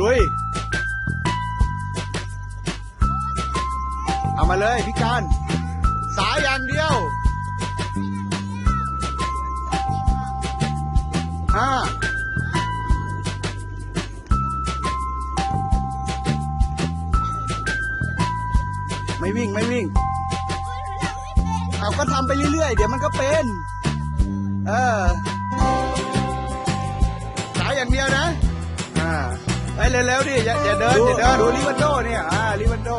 ลุย เอามาเลยพี่การ สายอย่างเดียวห้าไม่วิ่งไม่วิ่ง เอาก็ทำไปเรื่อยๆ เดี๋ยวมันก็เป็น เออสายอย่างเดียวนะ ไปเร็วๆดิอย่าอย่าเดินอย่าเดินดูลิวันโดเนี่ยอ่าลิวันโด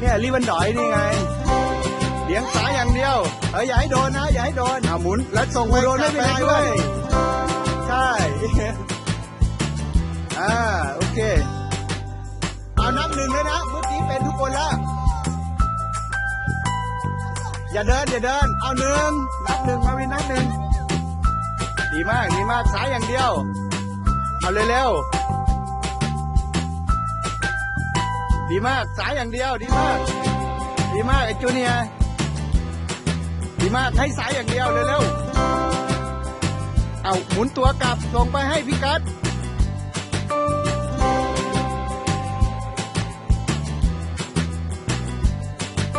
เนี่ยลิวันดอยนี่ไงเลี้ยงสายอย่างเดียวเอออย่าให้โดนนะอย่าให้โดนอ่าหมุนแล้วส่งไปโดนไม่เป็นไรด้วยใช่อ่าโอเคเอานับหนึ่งเลยนะเมื่อกี้เป็นทุกคนแล้วอย่าเดินอย่าเดิน เอาหนึ่งนับหนึ่งมาวินนับหนึ่งดีมากดีมากสายอย่างเดียว เอาเร็วๆดีมากสายอย่างเดียวดีมาก ดีมากไอ้จูเนียดีมากให้สายอย่างเดียวเร็วๆเอาหมุนตัวกลับส่งไปให้พี่กัด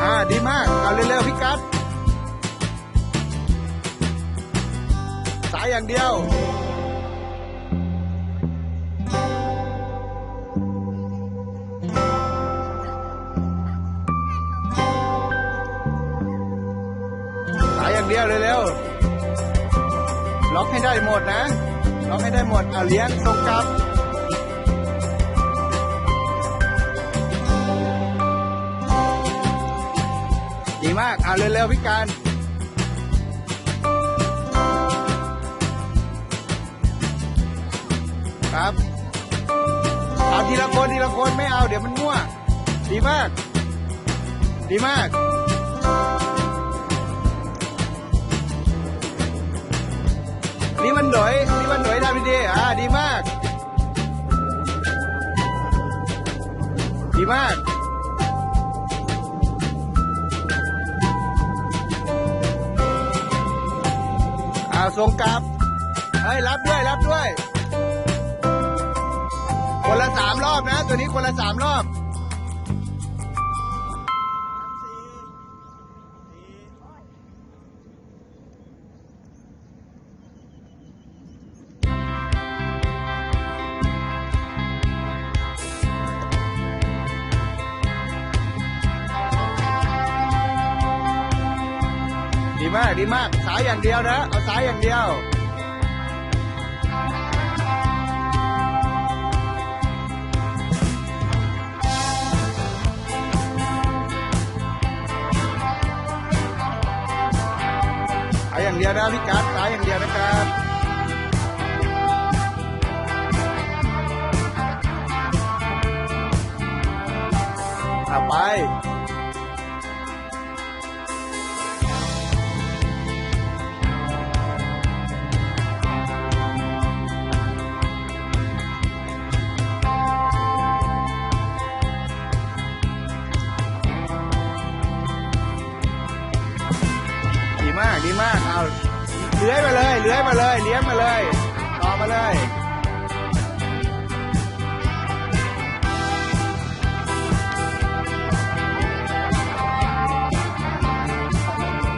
อ่าดีมากเอาเร็วๆพี่กัดสายอย่างเดียว อย่างเดียวเร็วๆล็อกให้ได้หมดนะล็อกให้ได้หมดเอาเลี้ยงส่งกลับดีมากเอาเร็วๆพี่การครับเอาทีละคนทีละคนไม่เอาเดี๋ยวมันมั่ว ดีมาก ดีมาก นี่มันหน่อยนี่มันหน่อยทำดีๆอ่าดีมาก ดีมากอ่าส่งกลับเฮ้ยรับด้วยรับด้วย คนละสามรอบนะ ตัวนี้คนละสามรอบ ดีมากดีมากสายอย่างเดียวนะ เอาสายอย่างเดียวสายอย่างเดียวนะพี่กัดสายอย่างเดียวนะครับไป มากดีมากเอาเลื้อยมาเลยเลื้อยมาเลยเลี้ยงมาเลยต่อมาเลย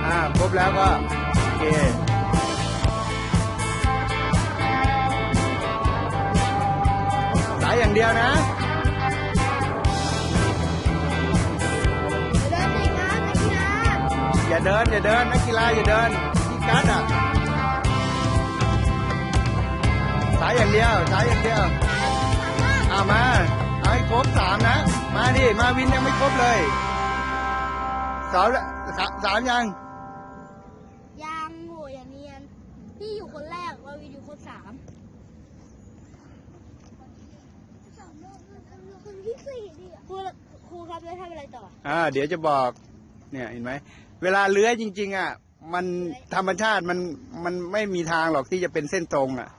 อ่าครบแล้วก็โอเคสายอย่างเดียวนะ เดิน อย่าเดินนักกีฬาอย่าเดินพี่กัดอะสายอย่างเดียวสายอย่างเดียวเอามาเอาให้ครบสามนะ มาดิมาวินยังไม่ครบเลยสามละสามสามยังยังโหอย่างเนียนพี่อยู่คนแรกเราอยู่คนสามคนที่สี่ดิครูครูครับแล้วทำอะไรต่ออ่าเดี๋ยวจะบอก เนี่ยเห็นไหม เวลาเลื้อยจริง ๆ อะ มันธรรมชาติมันมันไม่มีทางหรอกที่จะเป็นเส้นตรงอะ